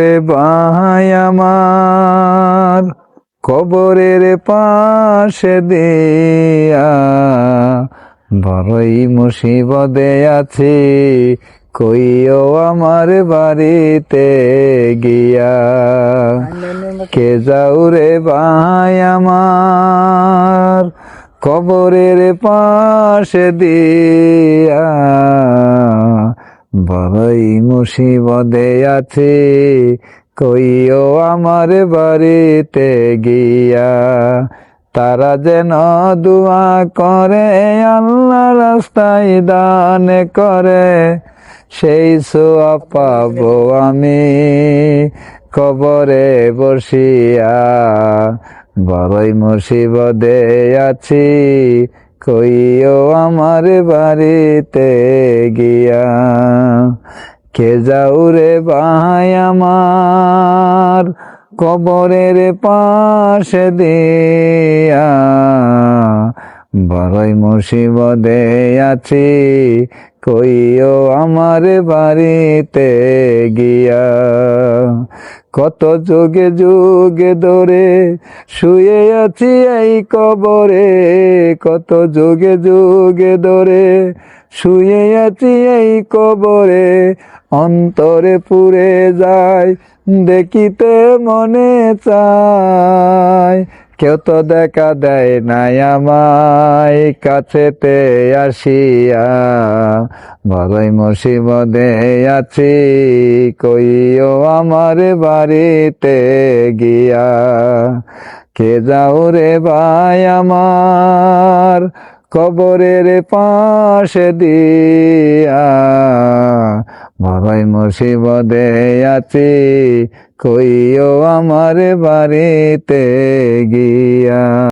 রে ভাই আমার, কবরের পাশে দেয়া। বড়ই মুসিবদে আছি, কইও আমার বাড়িতে গিয়া। কে যাও রে আমার, কবরের পাশে দিয়া। বড়ই মুসিবদে আছি, কইও আমার বাড়িতে গিয়া। তারা যেন দোয়া করে, আল্লাহ রাস্তায় দান করে, সেই সোয়া পাবো আমি কবরে বসিয়া। বড়ই মুসিবদে আছি কইও আমার বাড়িতে গিয়া কে যাও রে ভাই আমার কবরের পাশে দিয়া। বড়ই মুসিবদে আছি, কইও আমার বাড়িতে গিয়া। কত যুগে যুগে ধরে শুয়ে আছি এই কবরে, কত যুগে যুগে ধরে শুয়ে আছি এই কবরে। অন্তরে পুরে যায়, দেখিতে মনে চায় কেউ তো দেখা দেয় নাই আমায় কাছেতে আসিয়া। বড়ই মুসিবদে আছি, কইও আমার বাড়িতে গিয়া। কে যাও রে ভাই আমার কবরের পাশে দিয়া বাবাই মুসিবদে আছি কইও আমার বাড়িতে গিয়া।